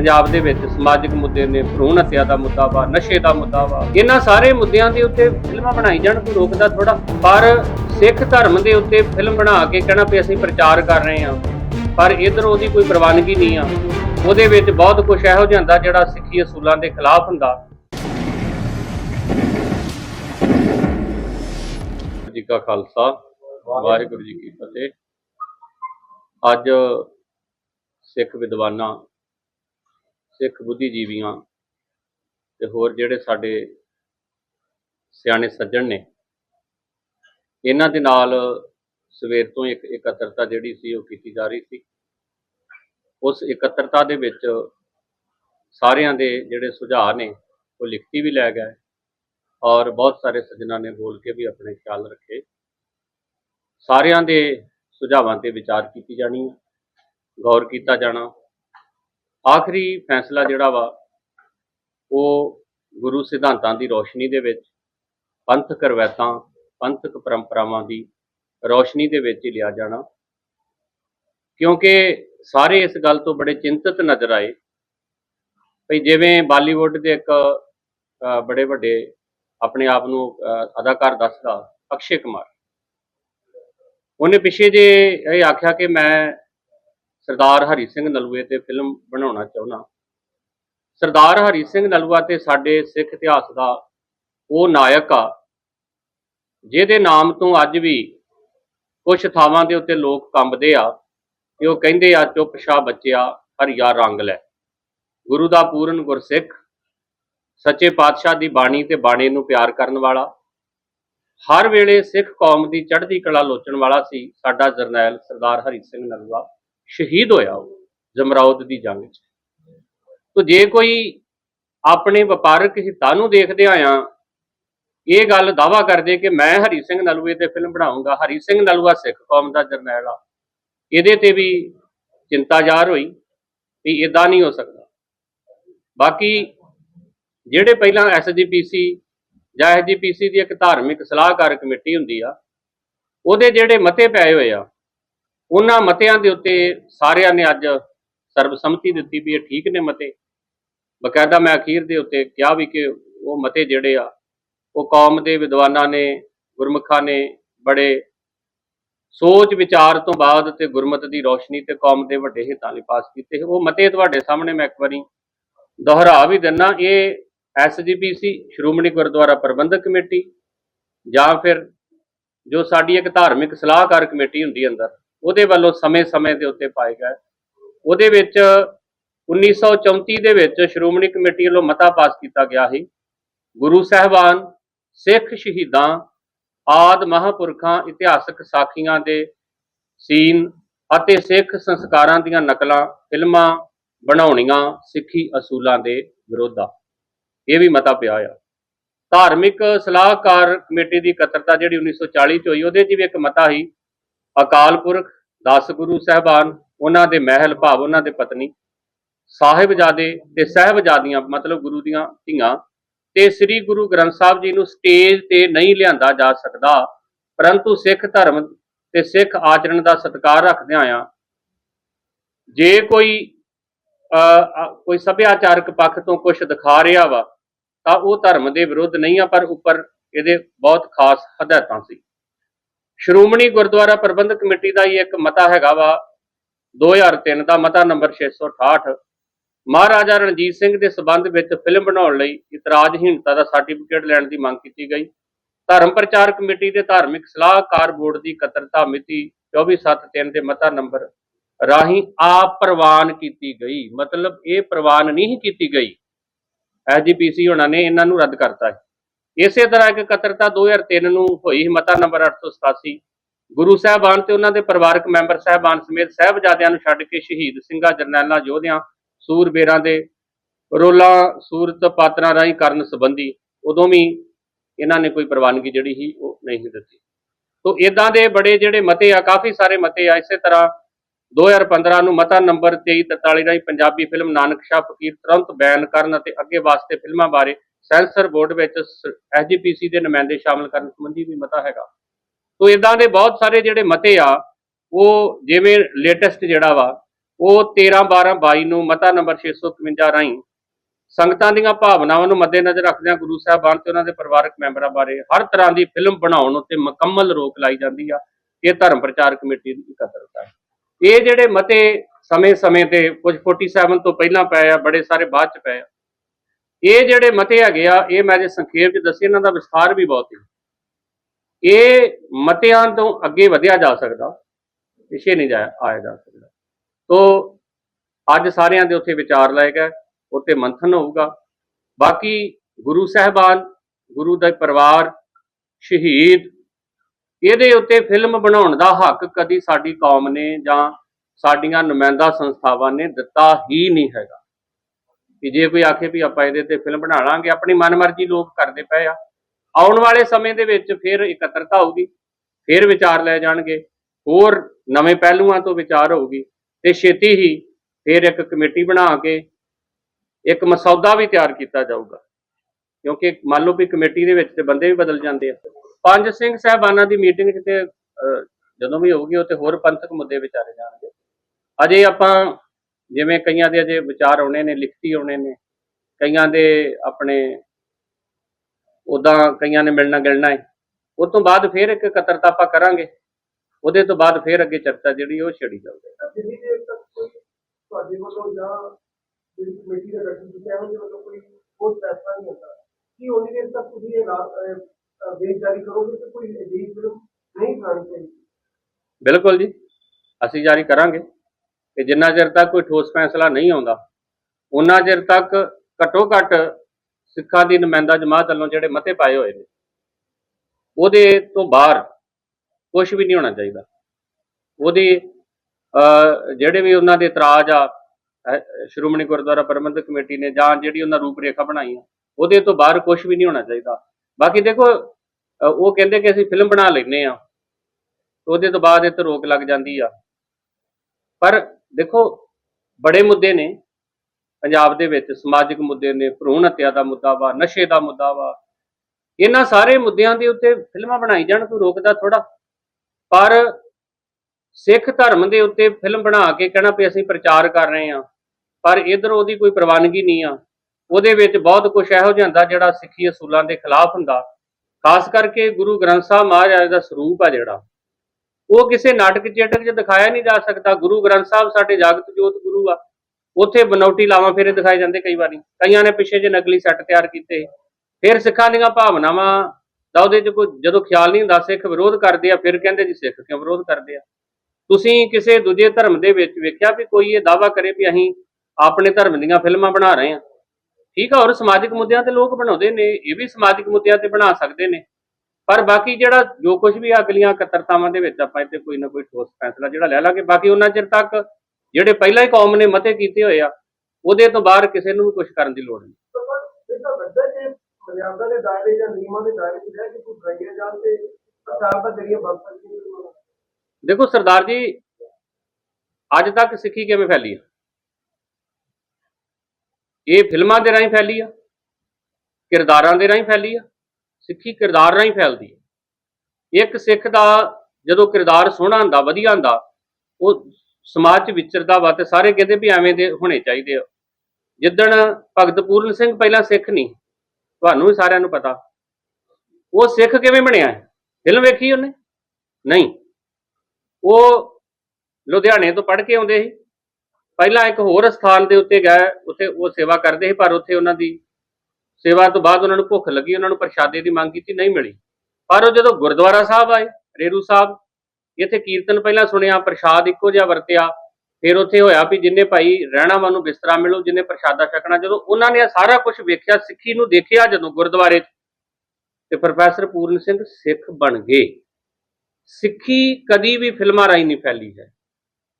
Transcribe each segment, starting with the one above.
ਪੰਜਾਬ ਦੇ ਵਿੱਚ ਸਮਾਜਿਕ ਮੁੱਦੇ ਨੇ, ਭਰੂਣ ਹੱਤਿਆ ਦਾ ਮੁੱਦਾ ਵਾ, ਨਸ਼ੇ ਦਾ ਮੁੱਦਾ ਵਾ, ਇਹਨਾਂ ਸਾਰੇ ਮੁੱਦਿਆਂ ਦੇ ਉੱਤੇ ਫਿਲਮਾਂ ਬਣਾਈ ਜਾਣ, ਕੋਈ ਰੋਕਦਾ ਥੋੜਾ ਪਰ ਸਿੱਖ ਧਰਮ ਦੇ ਉੱਤੇ ਫਿਲਮ ਬਣਾ ਕੇ ਕਹਿਣਾ ਵੀ ਅਸੀਂ ਪ੍ਰਚਾਰ ਕਰ ਰਹੇ ਹਾਂ। ਪਰ ਇਧਰ ਉਹਦੀ ਕੋਈ ਪ੍ਰਵਾਨਗੀ ਨਹੀਂ ਆ। ਉਹਦੇ ਵਿੱਚ ਬਹੁਤ ਕੁਝ ਇਹੋ ਜਿਹਾ ਹੁੰਦਾ ਜਿਹੜਾ ਸਿੱਖੀ ਅਸੂਲਾਂ ਦੇ ਖਿਲਾਫ ਹੁੰਦਾ। ਵਾਹਿਗੁਰੂ ਜੀ ਕਾ ਖਾਲਸਾ, ਵਾਹਿਗੁਰੂ ਜੀ ਕੀ ਫਤਿਹ। ਅੱਜ ਸਿੱਖ ਵਿਦਵਾਨਾਂ ਸਿੱਖ ਬੁੱਧੀਜੀਵੀਆਂ ਤੇ ਹੋਰ ਜਿਹੜੇ ਸਾਡੇ ਸਿਆਣੇ ਸੱਜਣ ਨੇ, ਇਹਨਾਂ ਦੇ ਨਾਲ ਸਵੇਰ ਤੋਂ ਇੱਕ ਇਕੱਤਰਤਾ ਜਿਹੜੀ ਸੀ ਉਹ ਕੀਤੀ ਜਾ ਰਹੀ ਸੀ। ਉਸ ਇਕੱਤਰਤਾ ਦੇ ਵਿੱਚ ਸਾਰਿਆਂ ਦੇ ਜਿਹੜੇ ਸੁਝਾਅ ਨੇ ਉਹ ਲਿਖਤੀ ਵੀ ਲੈ ਗਏ ਔਰ ਬਹੁਤ ਸਾਰੇ ਸੱਜਣਾਂ ਨੇ ਬੋਲ ਕੇ ਵੀ ਆਪਣੇ ਖਿਆਲ ਰੱਖੇ। ਸਾਰਿਆਂ ਦੇ ਸੁਝਾਵਾਂ ਤੇ ਵਿਚਾਰ ਕੀਤੀ ਜਾਣੀ ਹੈ ਗੌਰ ਕੀਤਾ ਜਾਣਾ। ਆਖਰੀ ਫੈਸਲਾ ਜਿਹੜਾ ਵਾ, ਉਹ ਗੁਰੂ ਸਿਧਾਂਤਾਂ ਦੀ ਰੋਸ਼ਨੀ ਦੇ ਵਿੱਚ, ਪੰਥਕ ਰਵਾਇਤਾਂ, ਪੰਥਕ ਪਰੰਪਰਾਵਾਂ ਦੀ ਰੋਸ਼ਨੀ ਦੇ ਵਿੱਚ ਹੀ ਲਿਆ ਜਾਣਾ। ਕਿਉਂਕਿ ਸਾਰੇ ਇਸ ਗੱਲ ਤੋਂ ਬੜੇ ਚਿੰਤਤ ਨਜ਼ਰ ਆਏ। ਭਈ ਜਿਵੇਂ ਬਾਲੀਵੁੱਡ ਦੇ ਇੱਕ ਬੜੇ ਵੱਡੇ ਆਪਣੇ ਆਪ ਨੂੰ ਅਦਾਕਾਰ ਦੱਸਦਾ, ਅਕਸ਼ੇ ਕੁਮਾਰ। ਉਹਨੇ ਪਿੱਛੇ ਜੇ ਇਹ ਆਖਿਆ ਕਿ ਮੈਂ ਸਰਦਾਰ ਹਰੀ ਸਿੰਘ ਨਲੂਏ ਤੇ ਫਿਲਮ ਬਣਾਉਣਾ ਚਾਹੁੰਦਾ ਸਰਦਾਰ ਹਰੀ ਸਿੰਘ ਨਲੂਆ ਤੇ ਸਾਡੇ ਸਿੱਖ ਇਤਿਹਾਸ ਦਾ ਉਹ ਨਾਇਕ ਆ, ਜਿਹਦੇ ਨਾਮ ਤੋਂ ਅੱਜ ਵੀ ਕੁਝ ਥਾਵਾਂ ਦੇ ਉੱਤੇ ਲੋਕ ਕੰਬਦੇ ਆ ਕਿ ਉਹ ਕਹਿੰਦੇ ਆ, ਚੁੱਪ ਸ਼ਾ ਬੱਚਿਆ ਹਰੀਆ ਰੰਗ ਲੈ। ਗੁਰੂ ਦਾ ਪੂਰਨ ਗੁਰਸਿੱਖ, ਸੱਚੇ ਪਾਤਸ਼ਾਹ ਦੀ ਬਾਣੀ ਤੇ ਬਾਣੀ ਨੂੰ ਪਿਆਰ ਕਰਨ ਵਾਲਾ, ਹਰ ਵੇਲੇ ਸਿੱਖ ਕੌਮ ਦੀ ਚੜ੍ਹਦੀ ਕਲਾ ਲੋਚਣ ਵਾਲਾ ਸੀ ਸਾਡਾ ਜਰਨੈਲ ਸਰਦਾਰ ਹਰੀ ਸਿੰਘ ਨਲੂਆ। ਸ਼ਹੀਦ ਹੋਇਆ ਉਹ ਜਮਰੌਦ ਦੀ ਜੰਗ 'ਚ। ਤੋ ਜੇ ਕੋਈ ਆਪਣੇ ਵਪਾਰਕ ਹਿੱਤਾਂ ਨੂੰ ਦੇਖਦੇ ਆਇਆ, ਇਹ ਗੱਲ ਦਾਵਾ ਕਰਦੇ ਕਿ ਮੈਂ ਹਰੀ ਸਿੰਘ ਨਲੂਏ ਤੇ ਫਿਲਮ ਬਣਾਉਂਗਾ ਹਰੀ ਸਿੰਘ ਨਲੂਆ ਸਿੱਖ ਕੌਮ ਦਾ ਜਰਨੈਲ ਆ, ਇਹਦੇ ਤੇ ਵੀ ਚਿੰਤਾ ਜ਼ਾਹਰ ਹੋਈ ਵੀ ਇਦਾਂ ਨਹੀਂ ਹੋ ਸਕਦਾ। ਬਾਕੀ ਜਿਹੜੇ ਪਹਿਲਾਂ ਐਸਜੀਪੀਸੀ ਜਾਂ ਐਸਜੀਪੀਸੀ ਦੀ ਇੱਕ ਧਾਰਮਿਕ ਸਲਾਹਕਾਰ ਕਮੇਟੀ ਹੁੰਦੀ ਆ, ਉਹਦੇ ਜਿਹੜੇ ਮਤੇ ਪਏ ਹੋਏ ਆ ਉਹਨਾਂ ਮਤਿਆਂ ਦੇ ਉੱਤੇ ਸਾਰਿਆਂ ਨੇ ਅੱਜ ਸਰਬਸੰਮਤੀ ਦਿੱਤੀ ਵੀ ਇਹ ਠੀਕ ਨੇ ਮਤੇ। ਬਕਾਇਦਾ ਮੈਂ ਅਖੀਰ ਦੇ ਉੱਤੇ ਕਿਹਾ ਵੀ ਕਿ ਉਹ ਮਤੇ ਜਿਹੜੇ ਆ, ਉਹ ਕੌਮ ਦੇ ਵਿਦਵਾਨਾਂ ਨੇ, ਗੁਰਮੁਖਾਂ ਨੇ ਬੜੇ ਸੋਚ ਵਿਚਾਰ ਤੋਂ ਬਾਅਦ ਤੇ ਗੁਰਮਤ ਦੀ ਰੋਸ਼ਨੀ ਤੇ ਕੌਮ ਦੇ ਵੱਡੇ ਹਿੱਤਾਂ ਲਈ ਪਾਸ ਕੀਤੇ। ਉਹ ਮਤੇ ਤੁਹਾਡੇ ਸਾਹਮਣੇ ਮੈਂ ਇੱਕ ਵਾਰੀ ਦੁਹਰਾ ਵੀ ਦਿੰਨਾ। ਇਹ ਐਸਜੀਪੀਸੀ ਸ਼੍ਰੋਮਣੀ ਗੁਰਦੁਆਰਾ ਪ੍ਰਬੰਧਕ ਕਮੇਟੀ ਜਾਂ ਫਿਰ ਜੋ ਸਾਡੀ ਇੱਕ ਧਾਰਮਿਕ ਸਲਾਹਕਾਰ ਕਮੇਟੀ ਹੁੰਦੀ ਅੰਦਰ। ਉਹਦੇ ਵੱਲੋਂ ਸਮੇਂ-ਸਮੇਂ ਦੇ ਉੱਤੇ ਪਾਏ ਗਏ। ਉਹਦੇ ਵਿੱਚ 1934 ਦੇ ਵਿੱਚ ਸ਼੍ਰੋਮਣੀ ਕਮੇਟੀ ਵੱਲੋਂ ਮਤਾ ਪਾਸ ਕੀਤਾ ਗਿਆ ਸੀ। ਗੁਰੂ ਸਾਹਿਬਾਨ, ਸਿੱਖ ਸ਼ਹੀਦਾਂ, ਆਦ ਮਹਾਪੁਰਖਾਂ, ਇਤਿਹਾਸਕ ਸਾਖੀਆਂ ਦੇ ਸੀਨ ਅਤੇ ਸਿੱਖ ਸੰਸਕਾਰਾਂ ਦੀਆਂ ਨਕਲਾਂ, ਫਿਲਮਾਂ ਬਣਾਉਣੀਆਂ ਸਿੱਖੀ ਅਸੂਲਾਂ ਦੇ ਵਿਰੋਧ। ਆ ਇਹ ਵੀ ਮਤਾ ਪਿਆ ਆ। ਧਾਰਮਿਕ ਸਲਾਹਕਾਰ ਕਮੇਟੀ ਦੀ ਇਕੱਤਰਤਾ ਜਿਹੜੀ 1940 ਚ ਹੋਈ, ਉਹਦੇ 'ਚ ਵੀ ਇੱਕ ਮਤਾ ਸੀ ਅਕਾਲ ਪੁਰਖ ਦਸ ਗੁਰੂ ਸਾਹਿਬਾਨ ਉਹਨਾਂ ਦੇ ਮਹਿਲ ਭਾਵ ਉਹਨਾਂ ਦੇ ਪਤਨੀ ਸਾਹਿਬਜ਼ਾਦੇ ਤੇ ਸਹਿਬਜ਼ਾਦੀਆਂ ਮਤਲਬ ਗੁਰੂ ਦੀਆਂ ਧੀਆਂ ਤੇ ਸ੍ਰੀ ਗੁਰੂ ਗ੍ਰੰਥ ਸਾਹਿਬ ਜੀ ਨੂੰ ਸਟੇਜ ਤੇ ਨਹੀਂ ਲਿਆਂਦਾ ਜਾ ਸਕਦਾ ਪਰੰਤੂ ਸਿੱਖ ਧਰਮ ਤੇ ਸਿੱਖ ਆਚਰਣ ਦਾ ਸਤਿਕਾਰ ਰੱਖਦਿਆਂ ਆ ਜੇ ਕੋਈ ਅਹ, ਕੋਈ ਸੱਭਿਆਚਾਰਕ ਪੱਖ ਤੋਂ ਕੁਝ ਦਿਖਾ ਰਿਹਾ ਵਾ ਤਾਂ ਉਹ ਧਰਮ ਦੇ ਵਿਰੁੱਧ ਨਹੀਂ ਆ ਪਰ ਉੱਪਰ ਇਹਦੇ ਬਹੁਤ ਖਾਸ ਹਦਾਇਤਾਂ ਸੀ। ਸ਼੍ਰੋਮਣੀ ਗੁਰਦੁਆਰਾ ਪ੍ਰਬੰਧਕ ਕਮੇਟੀ ਦਾ ਹੀ ਇੱਕ ਮਤਾ ਹੈਗਾ ਵਾ 2003 ਦਾ ਮਤਾ ਨੰਬਰ 668 ਮਹਾਰਾਜਾ ਰਣਜੀਤ ਸਿੰਘ ਦੇ ਸਬੰਧ ਵਿੱਚ ਫਿਲਮ ਬਣਾਉਣ ਲਈ ਇਤਰਾਜ਼ਹੀਣਤਾ ਦਾ ਸਰਟੀਫਿਕੇਟ ਲੈਣ ਦੀ ਮੰਗ ਕੀਤੀ ਗਈ। ਧਰਮ ਪ੍ਰਚਾਰ ਕਮੇਟੀ ਦੇ ਧਾਰਮਿਕ ਸਲਾਹਕਾਰ ਬੋਰਡ ਦੀ ਇਕੱਤਰਤਾ ਮਿਤੀ 24/7/3 ਦੇ ਮਤਾ ਨੰਬਰ ਰਾਹੀਂ ਆਪ ਪ੍ਰਵਾਨ ਕੀਤੀ ਗਈ। ਮਤਲਬ ਇਹ ਪ੍ਰਵਾਨ ਨਹੀਂ ਕੀਤੀ ਗਈ। ਐਸਜੀਪੀਸੀ ਹੋਣਾ ਨੇ ਇਹਨਾਂ ਨੂੰ ਰੱਦ ਕਰਤਾ ਹੈ ਇਸੇ ਤਰ੍ਹਾਂ ਇੱਕ ਇਕੱਤਰਤਾ 2003 ਨੂੰ ਹੋਈ ਮਤਾ ਨੰਬਰ 887 ਗੁਰੂ ਸਾਹਿਬਾਨ ਤੇ ਉਹਨਾਂ ਦੇ ਪਰਿਵਾਰਕ ਮੈਂਬਰ ਸਾਹਿਬਾਨ ਸਮੇਤ ਸਹਿਬਜ਼ਾਦਿਆਂ ਨੂੰ ਛੱਡ ਕੇ ਸ਼ਹੀਦ ਸਿੰਘਾਂ ਜਰਨੈਲਾਂ, ਯੋਧਿਆਂ, ਸੂਰਬੇਰਾਂ ਦੇ ਰੋਲਾਂ, ਸੂਰਤ ਪਾਤਰਾਂ ਰਾਹੀਂ ਕਰਨ ਸੰਬੰਧੀ ਉਦੋਂ ਵੀ ਇਹਨਾਂ ਨੇ ਕੋਈ ਪ੍ਰਵਾਨਗੀ ਜਿਹੜੀ ਸੀ ਉਹ ਨਹੀਂ ਦਿੱਤੀ। ਤੋਂ ਇਦਾਂ ਦੇ ਬੜੇ ਜਿਹੜੇ ਮਤੇ ਆ, ਕਾਫੀ ਸਾਰੇ ਮਤੇ ਆ, ਇਸੇ ਤਰ੍ਹਾਂ 2015 ਨੂੰ ਮਤਾ ਨੰਬਰ 2343 ਰਾਹੀਂ ਪੰਜਾਬੀ ਫਿਲਮ ਨਾਨਕ ਸ਼ਾਹ ਫਕੀਰ ਤੁਰੰਤ ਬੈਨ ਕਰਨ ਅਤੇ ਅੱਗੇ ਵਾਸਤੇ ਫਿਲਮਾਂ ਬਾਰੇ ਸੈਂਸਰ ਬੋਰਡ ਵਿੱਚ ਐਸਜੀਪੀਸੀ ਦੇ ਨੁਮਾਇੰਦੇ ਸ਼ਾਮਲ ਕਰਨ ਸੰਬੰਧੀ ਵੀ ਮਤਾ ਹੈਗਾ। ਸੋ ਇਦਾਂ ਦੇ ਬਹੁਤ ਸਾਰੇ ਜਿਹੜੇ ਮਤੇ ਆ, ਉਹ ਜਿਵੇਂ ਲੇਟੈਸਟ ਜਿਹੜਾ ਵਾ, ਉਹ 13 12 22 ਨੂੰ ਮਤਾ ਨੰਬਰ 651 ਰਾਹੀਂ ਸੰਗਤਾਂ ਦੀਆਂ ਭਾਵਨਾਵਾਂ ਨੂੰ ਮੱਦੇਨਜ਼ਰ ਰੱਖਦਿਆਂ ਗੁਰੂ ਸਾਹਿਬਾਨ ਤੇ ਉਹਨਾਂ ਦੇ ਪਰਿਵਾਰਕ ਮੈਂਬਰਾਂ ਬਾਰੇ ਹਰ ਤਰ੍ਹਾਂ ਦੀ ਫਿਲਮ ਬਣਾਉਣ ਉੱਤੇ ਮੁਕੰਮਲ ਰੋਕ ਲਾਈ ਜਾਂਦੀ ਆ। ਇਹ ਧਰਮ ਪ੍ਰਚਾਰ ਕਮੇਟੀ ਦੀ ਇਕੱਤਰਤਾ ਹੈ। ਇਹ ਜਿਹੜੇ ਮਤੇ ਸਮੇਂ-ਸਮੇਂ ਤੇ ਕੁਝ 47 ਤੋਂ ਪਹਿਲਾਂ ਪਏ ਆ, ਬੜੇ ਸਾਰੇ ਬਾਅਦ ਚ ਪਏ ਆ। ਇਹ ਜਿਹੜੇ ਮਤੇ ਹੈਗੇ ਆ, ਇਹ ਮੈਂ ਜੇ ਸੰਖੇਪ ਚ ਦੱਸੇ, ਇਹਨਾਂ ਦਾ ਵਿਸਥਾਰ ਵੀ ਬਹੁਤ ਹੈ। ਇਹ ਮਤਿਆਂ ਤੋਂ ਅੱਗੇ ਵਧਿਆ ਜਾ ਸਕਦਾ, ਪਿੱਛੇ ਨਹੀਂ ਜਾ ਆਇਆ ਜਾ ਸਕਦਾ। ਤੋ ਅੱਜ ਸਾਰਿਆਂ ਦੇ ਉੱਥੇ ਵਿਚਾਰ ਲਏ ਗਏ ਉੱਤੇ ਮੰਥਨ ਹੋਊਗਾ। ਬਾਕੀ ਗੁਰੂ ਸਾਹਿਬਾਨ, ਗੁਰੂ ਦਾ ਪਰਿਵਾਰ, ਸ਼ਹੀਦ, ਇਹਦੇ ਉੱਤੇ ਫਿਲਮ ਬਣਾਉਣ ਦਾ ਹੱਕ ਕਦੀ ਸਾਡੀ ਕੌਮ ਨੇ ਜਾਂ ਸਾਡੀਆਂ ਨੁਮਾਇੰਦਾ ਸੰਸਥਾਵਾਂ ਨੇ ਦਿੱਤਾ ਹੀ ਨਹੀਂ ਹੈਗਾ। ਕਿ ਜੇ ਕੋਈ ਆਖੇ ਵੀ ਆਪਾਂ ਇਹਦੇ ਤੇ ਫਿਲਮ ਬਣਾ ਲਾਂਗੇ ਆਪਣੀ ਮਨਮਰਜ਼ੀ ਲੋਕ ਕਰਦੇ ਪਏ ਆ। ਆਉਣ ਵਾਲੇ ਸਮੇਂ ਦੇ ਵਿੱਚ ਫਿਰ ਇਕੱਤਰਤਾ ਹੋਊਗੀ ਫਿਰ ਵਿਚਾਰ ਲੈ ਜਾਣਗੇ ਹੋਰ ਨਵੇਂ ਪਹਿਲੂਆਂ ਤੋਂ ਵਿਚਾਰ ਹੋਊਗੀ। ਤੇ ਛੇਤੀ ਹੀ ਫਿਰ ਇੱਕ ਕਮੇਟੀ ਬਣਾ ਕੇ ਇੱਕ ਮਸੌਦਾ ਵੀ ਤਿਆਰ ਕੀਤਾ ਜਾਊਗਾ। ਕਿਉਂਕਿ ਮੰਨ ਲਓ ਵੀ ਕਮੇਟੀ ਦੇ ਵਿੱਚ ਤੇ ਬੰਦੇ ਵੀ ਬਦਲ ਜਾਂਦੇ ਆ। ਪੰਜ ਸਿੰਘ ਸਾਹਿਬਾਨਾਂ ਦੀ ਮੀਟਿੰਗ ਕਿਤੇ ਅਹ, ਜਦੋਂ ਵੀ ਹੋਊਗੀ ਉੱਥੇ ਹੋਰ ਪੰਥਕ ਮੁੱਦੇ ਵਿਚਾਰੇ ਜਾਣਗੇ। ਅਜੇ ਆਪਾਂ ਜਿਵੇਂ ਕਈਆਂ ਦੇ ਅਜੇ ਵਿਚਾਰ ਆਉਣੇ ਨੇ ਲਿਖਤੀ ਆਉਣੇ ਨੇ ਕਈਆਂ ਦੇ ਆਪਣੇ ਉਦਾਂ ਕਈਆਂ ਨੇ ਮਿਲਣਾ ਗਿਲਣਾ ਹੈ ਉਸ ਤੋਂ ਬਾਅਦ ਫਿਰ ਇੱਕ ਇਕੱਤਰਤਾ ਆਪਾਂ ਕਰਾਂਗੇ ਉਹਦੇ ਤੋਂ ਬਾਅਦ ਫਿਰ ਅੱਗੇ ਚਰਚਾ ਜਿਹੜੀ ਉਹ ਛੇੜੀ ਜਾਊਗੀ। ਜਿੰਨੀ ਦੇਰ ਤੱਕ ਕੋਈ ਤੁਹਾਡੇ ਵੱਲੋਂ ਜਾਂ ਜਿਹੜੀ ਕਮੇਟੀ ਦਾ ਗਠਨ ਕੀਤਾ ਹੈ ਉਹਦੇ ਵੱਲੋਂ ਕੋਈ ਠੋਸ ਫੈਸਲਾ ਨਹੀਂ ਹੁੰਦਾ। ਕੀ ਉਨੀ ਦੇਰ ਤੱਕ ਤੁਸੀਂ ਇਹ ਰਾ- ਅਹ, ਅਹ, ਦੇਸ਼ ਜਾਰੀ ਕਰੋਗੇ ਕਿ ਕੋਈ ਅਜਿਹੀ ਫਿਲਮ ਨਹੀਂ ਬਣਾਉਣੀ ਚਾਹੀਦੀ? ਬਿਲਕੁਲ ਜੀ ਅਸੀਂ ਜਾਰੀ ਕਰਾਂਗੇ। ਕਿ ਜਿੰਨਾ ਚਿਰ ਤੱਕ ਕੋਈ ਠੋਸ ਫੈਸਲਾ ਨਹੀਂ ਆਉਂਦਾ ਉਹਨਾਂ ਚਿਰ ਤੱਕ ਘੱਟੋ ਘੱਟ ਸਿੱਖਾਂ ਦੀ ਨੁਮਾਇੰਦਾ ਜਮਾਤ ਵੱਲੋਂ ਜਿਹੜੇ ਮਤੇ ਪਾਏ ਹੋਏ ਨੇ, ਉਹਦੇ ਤੋਂ ਬਾਹਰ ਕੁਝ ਵੀ ਨਹੀਂ ਹੋਣਾ ਚਾਹੀਦਾ। ਉਹਦੀ ਜਿਹੜੇ ਵੀ ਉਹਨਾਂ ਦੇ ਇਤਰਾਜ਼ ਆ ਸ਼੍ਰੋਮਣੀ ਗੁਰਦੁਆਰਾ ਪ੍ਰਬੰਧਕ ਕਮੇਟੀ ਨੇ ਜਾਂ ਜਿਹੜੀ ਉਹਨਾਂ ਰੂਪਰੇਖਾ ਬਣਾਈ ਆ, ਉਹਦੇ ਤੋਂ ਬਾਹਰ ਕੁਝ ਵੀ ਨਹੀਂ ਹੋਣਾ ਚਾਹੀਦਾ। ਬਾਕੀ ਦੇਖੋ ਉਹ ਕਹਿੰਦੇ ਕਿ ਅਸੀਂ ਫਿਲਮ ਬਣਾ ਲੈਨੇ ਆ, ਉਹਦੇ ਤੋਂ ਬਾਅਦ ਇਹ ਤੇ ਰੋਕ ਲੱਗ ਜਾਂਦੀ ਆ। ਪਰ ਦੇਖੋ, ਬੜੇ ਮੁੱਦੇ ਨੇ। ਪੰਜਾਬ ਦੇ ਵਿੱਚ ਸਮਾਜਿਕ ਮੁੱਦੇ ਨੇ, ਭਰੂਣ ਹੱਤਿਆ ਦਾ ਮੁੱਦਾ ਵਾ, ਨਸ਼ੇ ਦਾ ਮੁੱਦਾ ਵਾ। ਇਹਨਾਂ ਸਾਰੇ ਮੁੱਦਿਆਂ ਦੇ ਉੱਤੇ ਫਿਲਮਾਂ ਬਣਾਈ ਜਾਣ, ਕੋਈ ਰੋਕਦਾ ਥੋੜਾ ਪਰ ਸਿੱਖ ਧਰਮ ਦੇ ਉੱਤੇ ਫਿਲਮ ਬਣਾ ਕੇ ਕਹਿਣਾ ਵੀ ਅਸੀਂ ਪ੍ਰਚਾਰ ਕਰ ਰਹੇ ਹਾਂ, ਪਰ ਇਧਰ ਉਹਦੀ ਕੋਈ ਪ੍ਰਵਾਨਗੀ ਨਹੀਂ ਆ। ਉਹਦੇ ਵਿੱਚ ਬਹੁਤ ਕੁਝ ਇਹੋ ਜਿਹਾ ਹੁੰਦਾ ਜਿਹੜਾ ਸਿੱਖੀ ਅਸੂਲਾਂ ਦੇ ਖਿਲਾਫ ਹੁੰਦਾ। ਖਾਸ ਕਰਕੇ ਗੁਰੂ ਗ੍ਰੰਥ ਸਾਹਿਬ ਮਹਾਰਾਜ ਦਾ ਸਰੂਪ ਆ ਜਿਹੜਾ। ਉਹ ਕਿਸੇ ਨਾਟਕ ਚੇਟਕ 'ਚ ਦਿਖਾਇਆ ਨਹੀਂ ਜਾ ਸਕਦਾ। ਗੁਰੂ ਗ੍ਰੰਥ ਸਾਹਿਬ ਸਾਡੇ ਜਾਗਤ ਜੋਤ ਗੁਰੂ ਆ। ਉੱਥੇ ਬਨੌਟੀ ਲਾਵਾਂ ਫੇਰੇ ਦਿਖਾਏ ਜਾਂਦੇ ਕਈ ਵਾਰੀ। ਕਈਆਂ ਨੇ ਪਿੱਛੇ ਜੇ ਨਕਲੀ ਸੈੱਟ ਤਿਆਰ ਕੀਤੇ। ਫਿਰ ਸਿੱਖਾਂ ਦੀਆਂ ਭਾਵਨਾਵਾਂ ਦਾ ਉਹਦੇ 'ਚ ਕੋਈ ਜਦੋਂ ਖਿਆਲ ਨਹੀਂ ਹੁੰਦਾ, ਸਿੱਖ ਵਿਰੋਧ ਕਰਦੇ ਆ, ਫਿਰ ਕਹਿੰਦੇ ਜੀ ਸਿੱਖ ਕਿਉਂ ਵਿਰੋਧ ਕਰਦੇ ਆ? ਤੁਸੀਂ ਕਿਸੇ ਦੂਜੇ ਧਰਮ ਦੇ ਵਿੱਚ ਵੇਖਿਆ ਵੀ ਕੋਈ ਇਹ ਦਾਵਾ ਕਰੇ ਵੀ ਅਸੀਂ ਆਪਣੇ ਧਰਮ ਦੀਆਂ ਫਿਲਮਾਂ ਬਣਾ ਰਹੇ ਹਾਂ ਠੀਕ ਆ ਔਰ ਸਮਾਜਿਕ ਮੁੱਦਿਆਂ ਤੇ ਲੋਕ ਬਣਾਉਂਦੇ ਨੇ, ਇਹ ਵੀ ਸਮਾਜਿਕ ਮੁੱਦਿਆਂ ਤੇ ਬਣਾ ਸਕਦੇ ਨੇ। ਪਰ ਬਾਕੀ ਜਿਹੜਾ ਜੋ ਕੁਝ ਵੀ ਆ ਅਗਲੀਆਂ ਇਕੱਤਰਤਾਵਾਂ ਦੇ ਵਿੱਚ ਆਪਾਂ ਇੱਥੇ ਕੋਈ ਨਾ ਕੋਈ ਠੋਸ ਫੈਸਲਾ ਜਿਹੜਾ ਲੈ ਲਾਂਗੇ ਬਾਕੀ ਉਹਨਾਂ ਚਿਰ ਤੱਕ ਜਿਹੜੇ ਪਹਿਲਾਂ ਹੀ ਕੌਮ ਨੇ ਮਤੇ ਕੀਤੇ ਹੋਏ ਆ ਉਹਦੇ ਤੋਂ ਬਾਹਰ ਕਿਸੇ ਨੂੰ ਵੀ ਕੁਝ ਕਰਨ ਦੀ ਲੋੜ ਨਹੀਂ। ਤਾਂ ਪਰ ਇਹ ਤਾਂ ਵੱਡਾ ਜੇ ਮਰਿਆਦਾ ਦੇ ਦਾਇਰੇ ਜਾਂ ਨਿਯਮਾਂ ਦੇ ਦਾਇਰੇ 'ਚ ਰਹਿ ਕੇ ਕੋਈ ਬਣਾਈਆਂ ਜਾਣ ਤੇ ਪ੍ਰਚਾਰ ਦਾ ਜਰੀਆ ਬਣ ਸਕਦੀ ਹੈ ਦੇਖੋ ਸਰਦਾਰ ਜੀ ਅੱਜ ਤੱਕ ਸਿੱਖੀ ਕਿਵੇਂ ਫੈਲੀ ਆ? ਇਹ ਫਿਲਮਾਂ ਦੇ ਰਾਹੀਂ ਫੈਲੀ ਆ? ਕਿਰਦਾਰਾਂ ਦੇ ਰਾਹੀਂ ਫੈਲੀ ਆ? ਸਿੱਖੀ ਕਿਰਦਾਰ ਰਾਹੀਂ ਫੈਲਦੀ ਹੈ। ਇੱਕ ਸਿੱਖ ਦਾ ਜਦੋਂ ਕਿਰਦਾਰ ਸੋਹਣਾ ਹੁੰਦਾ, ਵਧੀਆ ਹੁੰਦਾ, ਉਹ ਸਮਾਜ 'ਚ ਵਿਚਰਦਾ ਵਾ ਤੇ ਸਾਰੇ ਕਹਿੰਦੇ ਵੀ ਐਵੇਂ ਦੇ ਹੋਣੇ ਚਾਹੀਦੇ ਆ। ਜਿੱਦਣ ਭਗਤ ਪੂਰਨ ਸਿੰਘ ਪਹਿਲਾਂ ਸਿੱਖ ਨਹੀਂ, ਤੁਹਾਨੂੰ ਵੀ ਸਾਰਿਆਂ ਨੂੰ ਪਤਾ। ਉਹ ਸਿੱਖ ਕਿਵੇਂ ਬਣਿਆ ਫਿਲਮ ਵੇਖੀ ਉਹਨੇ? ਨਹੀਂ। ਉਹ ਲੁਧਿਆਣੇ ਤੋਂ ਪੜ੍ਹ ਕੇ ਆਉਂਦੇ ਸੀ। ਪਹਿਲਾਂ ਇੱਕ ਹੋਰ ਸਥਾਨ ਦੇ ਉੱਤੇ ਗਏ, ਉੱਥੇ ਉਹ ਸੇਵਾ ਕਰਦੇ ਸੀ, ਪਰ ਉੱਥੇ ਉਹਨਾਂ ਦੀ ਸੇਵਾ ਤੋਂ ਬਾਅਦ ਉਹਨਾਂ ਨੂੰ ਭੁੱਖ ਲੱਗੀ, ਉਹਨਾਂ ਨੂੰ ਪ੍ਰਸ਼ਾਦੇ ਦੀ ਮੰਗ ਕੀਤੀ, ਨਹੀਂ ਮਿਲੀ। ਪਰ ਉਹ ਜਦੋਂ ਗੁਰਦੁਆਰਾ ਸਾਹਿਬ ਆਏ, ਰੇਰੂ ਸਾਹਿਬ, ਇੱਥੇ ਕੀਰਤਨ ਪਹਿਲਾਂ ਸੁਣਿਆ, ਪ੍ਰਸ਼ਾਦ ਇੱਕੋ ਜਿਹਾ ਵਰਤਿਆ, ਫਿਰ ਉੱਥੇ ਹੋਇਆ ਵੀ ਜਿੰਨੇ ਭਾਈ ਰਹਿਣਾ ਵਾ ਨੂੰ ਬਿਸਤਰਾ ਮਿਲੋ, ਜਿੰਨੇ ਪ੍ਰਸ਼ਾਦਾ ਛਕਣਾ, ਜਦੋਂ ਉਹਨਾਂ ਨੇ ਸਾਰਾ ਕੁਝ ਵੇਖਿਆ, ਸਿੱਖੀ ਨੂੰ ਦੇਖਿਆ ਜਦੋਂ ਗੁਰਦੁਆਰੇ 'ਚ, ਤੇ ਪ੍ਰੋਫੈਸਰ ਪੂਰਨ ਸਿੰਘ ਸਿੱਖ ਬਣ ਗਏ। ਸਿੱਖੀ ਕਦੀ ਵੀ ਫਿਲਮਾਂ ਰਾਹੀਂ ਨਹੀਂ ਫੈਲੀ ਹੈ।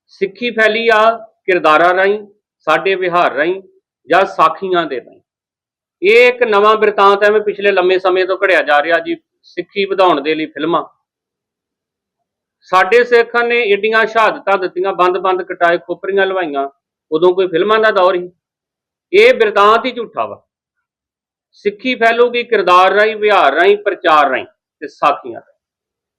ਸਿੱਖੀ ਫੈਲੀ ਆ ਕਿਰਦਾਰਾਂ ਰਾਹੀਂ, ਸਾਡੇ ਵਿਹਾਰ ਰਾਹੀਂ ਜਾਂ ਸਾਖੀਆਂ ਦੇ ਰਾਹੀਂ। ਇਹ ਇੱਕ ਨਵਾਂ ਬਿਰਤਾਂਤ ਐਵੇਂ ਪਿਛਲੇ ਲੰਮੇ ਸਮੇਂ ਤੋਂ ਘੜਿਆ ਜਾ ਰਿਹਾ ਜੀ, ਸਿੱਖੀ ਵਧਾਉਣ ਦੇ ਲਈ ਫਿਲਮਾਂ। ਸਾਡੇ ਸਿੱਖਾਂ ਨੇ ਏਡੀਆਂ ਸ਼ਹਾਦਤਾਂ ਦਿੱਤੀਆਂ, ਬੰਦ-ਬੰਦ ਕਟਾਏ, ਖੋਪਰੀਆਂ ਲਵਾਈਆਂ, ਉਦੋਂ ਕੋਈ ਫਿਲਮਾਂ ਦਾ ਦੌਰ ਹੀ ਇਹ ਬਿਰਤਾਂਤ ਹੀ ਝੂਠਾ ਵਾ। ਸਿੱਖੀ ਫੈਲੂਗੀ ਕਿਰਦਾਰ ਰਾਹੀਂ, ਵਿਹਾਰ ਰਾਹੀਂ, ਪ੍ਰਚਾਰ ਰਾਹੀਂ ਤੇ ਸਾਖੀਆਂ ਰਾਹੀਂ।